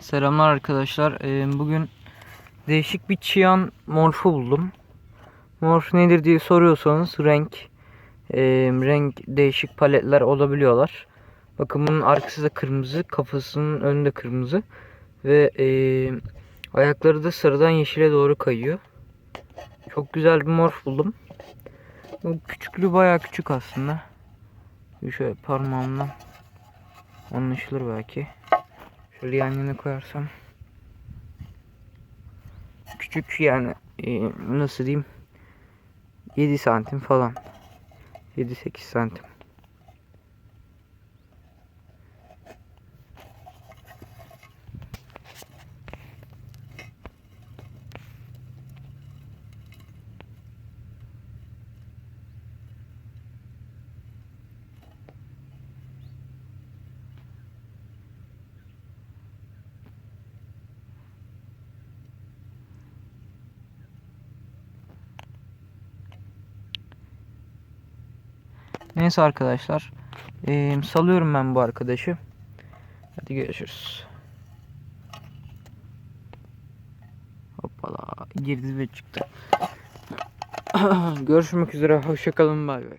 Selamlar arkadaşlar. Ee, Bugün değişik bir çiyan morfu buldum. Morf nedir diye soruyorsanız renk e, renk değişik paletler olabiliyorlar. Bakın bunun arkası da kırmızı, kafasının önü de kırmızı ve e, ayakları da sarıdan yeşile doğru kayıyor. Çok güzel bir morf buldum. Bu küçüklüğü bayağı küçük aslında. Şöyle parmağımla anlaşılır belki. Şöyle yan koyarsam. Küçük yani e, nasıl diyeyim 7 santim falan. 7-8 santim. Neyse arkadaşlar. e, salıyorum ben bu arkadaşı. Hadi görüşürüz. Hoppala girdi ve çıktı. Görüşmek üzere. Hoşçakalın. Bay bay.